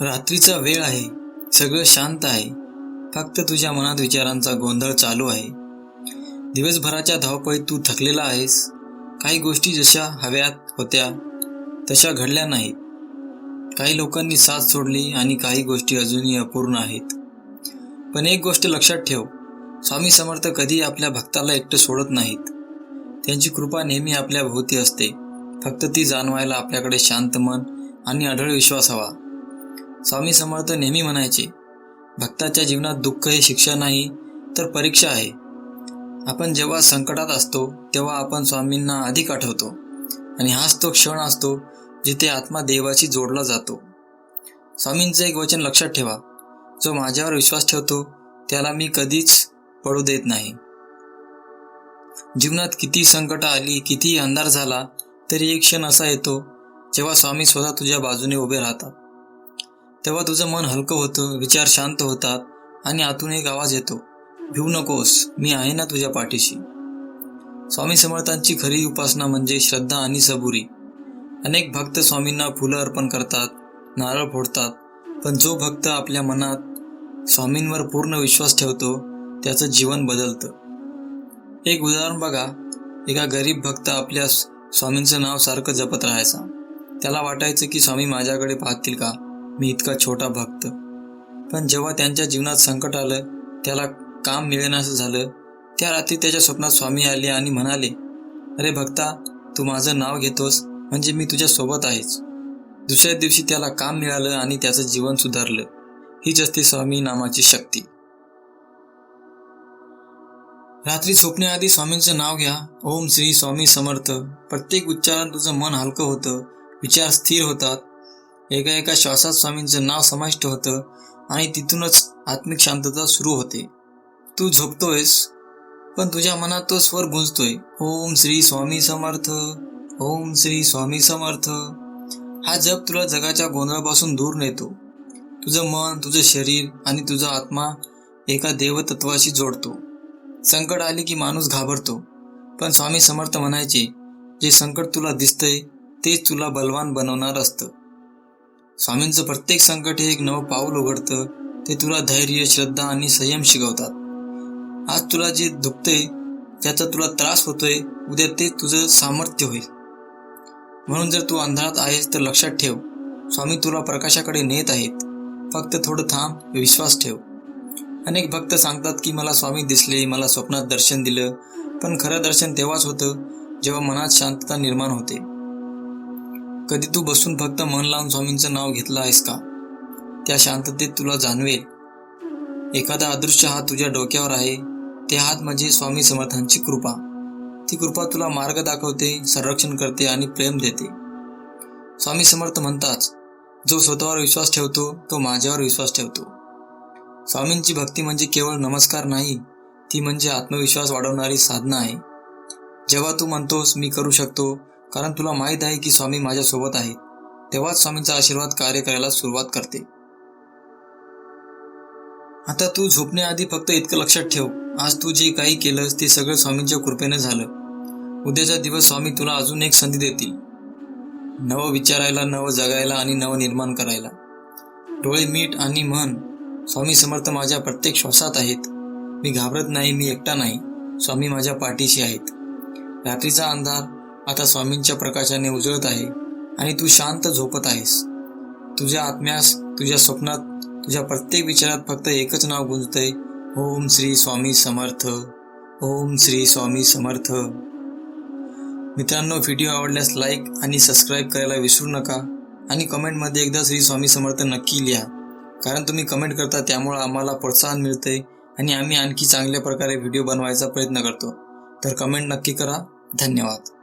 रात्रीचा वेळ आहे. सगळं शांत आहे. फक्त तुझ्या मनात विचारांचा गोंधळ चालू आहे. दिवसभराच्या धावपळीत तू थकलेला आहेस. काही गोष्टी जशा हव्यात होत्या तशा घडल्या नाहीत. काही लोकांनी साथ सोडली आणि काही गोष्टी अजूनही अपूर्ण आहेत. पण एक गोष्ट लक्षात ठेव. स्वामी समर्थ कधी आपल्या भक्ताला एकटं सोडत नाहीत. त्यांची कृपा नेहमी आपल्या भोवती असते. फक्त ती जाणवायला आपल्याकडे शांत मन आणि अढळ विश्वास हवा. स्वामी समर्थ नेहमी म्हणायचे भक्ताच्या जीवनात दुःख हे शिक्षा नाही तर परीक्षा आहे. आपण जेव्हा संकटात असतो तेव्हा आपण स्वामींना अधिक आठवतो. आणि हाच तो क्षण असतो जिथे आत्मा देवाशी जोडला जातो. स्वामींचं एक वचन लक्षात ठेवा. जो माझ्यावर विश्वास ठेवतो त्याला मी कधीच पडू देत नाही. जीवनात किती संकट आली किती अंधार झाला तरी एक क्षण असा येतो जेव्हा स्वामी स्वतः तुझ्या बाजूने उभे राहतात. तेव्हा तुझं मन हलकं होतं विचार शांत होतात आणि आतून एक आवाज येतो भिवू नकोस मी आहे ना तुझ्या पाठीशी. स्वामी समर्थांची खरी उपासना म्हणजे श्रद्धा आणि सबुरी. अनेक भक्त स्वामींना फुलं अर्पण करतात नारळ फोडतात पण जो भक्त आपल्या मनात स्वामींवर पूर्ण विश्वास ठेवतो त्याचं जीवन बदलतं. एक उदाहरण बघा एका गरीब भक्त आपल्या स्वामींचं नाव सारखं जपत राहायचा. त्याला वाटायचं की स्वामी माझ्याकडे पाहतील का? मी इतका छोटा भक्त. पण जेव्हा त्यांच्या जीवनात संकट आलं त्याला काम मिळेनासं झालं त्या रात्री त्याच्या स्वप्नात स्वामी आले आणि म्हणाले अरे भक्ता तू माझं नाव घेतोस म्हणजे मी तुझ्या सोबत आहेच. दुसऱ्या दिवशी त्याला काम मिळालं आणि त्याचं जीवन सुधारलं. हीच असते स्वामी नामाची शक्ती. रात्री झोपण्याआधी स्वामींचं नाव घ्या. ओम श्री स्वामी समर्थ. प्रत्येक उच्चारण तुझं मन हलकं होतं. विचार स्थिर होतात. एका एका श्वासात स्वामींचं नाव समाविष्ट होतं आणि तिथूनच आत्मिक शांतता सुरू होते. तू झोपतोयस पण तुझ्या मनात तो स्वर गुंजतोय. ओम श्री स्वामी समर्थ ओम श्री स्वामी समर्थ. हा जप तुला जगाच्या गोंधळापासून दूर नेतो. तुझं मन तुझं शरीर आणि तुझा आत्मा एका देवतत्वाशी जोडतो. संकट आले की माणूस घाबरतो. पण स्वामी समर्थ म्हणायचे जे संकट तुला दिसतंय तेच तुला बलवान बनवणार असतं. स्वामींचं प्रत्येक संकट हे एक नवं पाऊल उघडतं. ते तुला धैर्य श्रद्धा आणि संयम शिकवतात. आज तुला जे दुखतंय त्याचा तुला त्रास होतोय उद्या ते तुझं सामर्थ्य होईल. म्हणून जर तू अंधारात आहेस तर लक्षात ठेव. स्वामी तुला प्रकाशाकडे नेत आहेत. फक्त थोडं थांब विश्वास ठेव. अनेक भक्त सांगतात की मला स्वामी दिसले मला स्वप्नात दर्शन दिलं. पण खरं दर्शन तेव्हाच होतं जेव्हा मनात शांतता निर्माण होते. कधी तू बसून फक्त मन लावून स्वामींचं नाव घेतलं आहेस का? त्या शांततेत तुला जाणवेल. एखादा अदृश्य हात तुझ्या डोक्यावर आहे ते हात म्हणजे स्वामी समर्थांची कृपा. ती कृपा तुला मार्ग दाखवते संरक्षण करते आणि प्रेम देते. स्वामी समर्थ म्हणताच जो स्वतःवर विश्वास ठेवतो तो माझ्यावर विश्वास ठेवतो. स्वामींची भक्ती म्हणजे केवळ नमस्कार नाही ती म्हणजे आत्मविश्वास वाढवणारी साधना आहे. जेव्हा तू म्हणतोस मी करू शकतो कारण तुला माहीत आहे की स्वामी माझ्यासोबत आहे. तेव्हाच स्वामींचा आशीर्वाद कार्य करायला सुरुवात करते. आता तू झोपण्याआधी फक्त इतकं लक्षात ठेव. आज तू जे काही केलंस ते सगळं स्वामींच्या कृपेनं झालं. उद्याचा दिवस स्वामी तुला अजून एक संधी देतील. नवं विचारायला नवं जगायला आणि नवं निर्माण करायला. डोळे मीठ आणि मन स्वामी समर्थ माझ्या प्रत्येक श्वासात आहेत. मी घाबरत नाही मी एकटा नाही. स्वामी माझ्या पाठीशी आहेत. रात्रीचा अंधार आता स्वामींच्या प्रकाशाने उजळत आहे आणि तू शांत झोपत आहेस. तुझ्या आत्म्यास तुझ्या स्वप्नात तुझ्या प्रत्येक विचारात फक्त एकच नाव गुंजतंय. ओम श्री स्वामी समर्थ. ओम श्री स्वामी समर्थ. मित्रांनो व्हिडिओ आवडल्यास लाईक आणि सबस्क्राईब करायला विसरू नका आणि कमेंटमध्ये एकदा श्री स्वामी समर्थ नक्की लिहा. कारण तुम्ही कमेंट करता त्यामुळे आम्हाला प्रोत्साहन मिळते आणि आम्ही आणखी चांगल्या प्रकारे व्हिडिओ बनवायचा प्रयत्न करतो. तर कमेंट नक्की करा. धन्यवाद.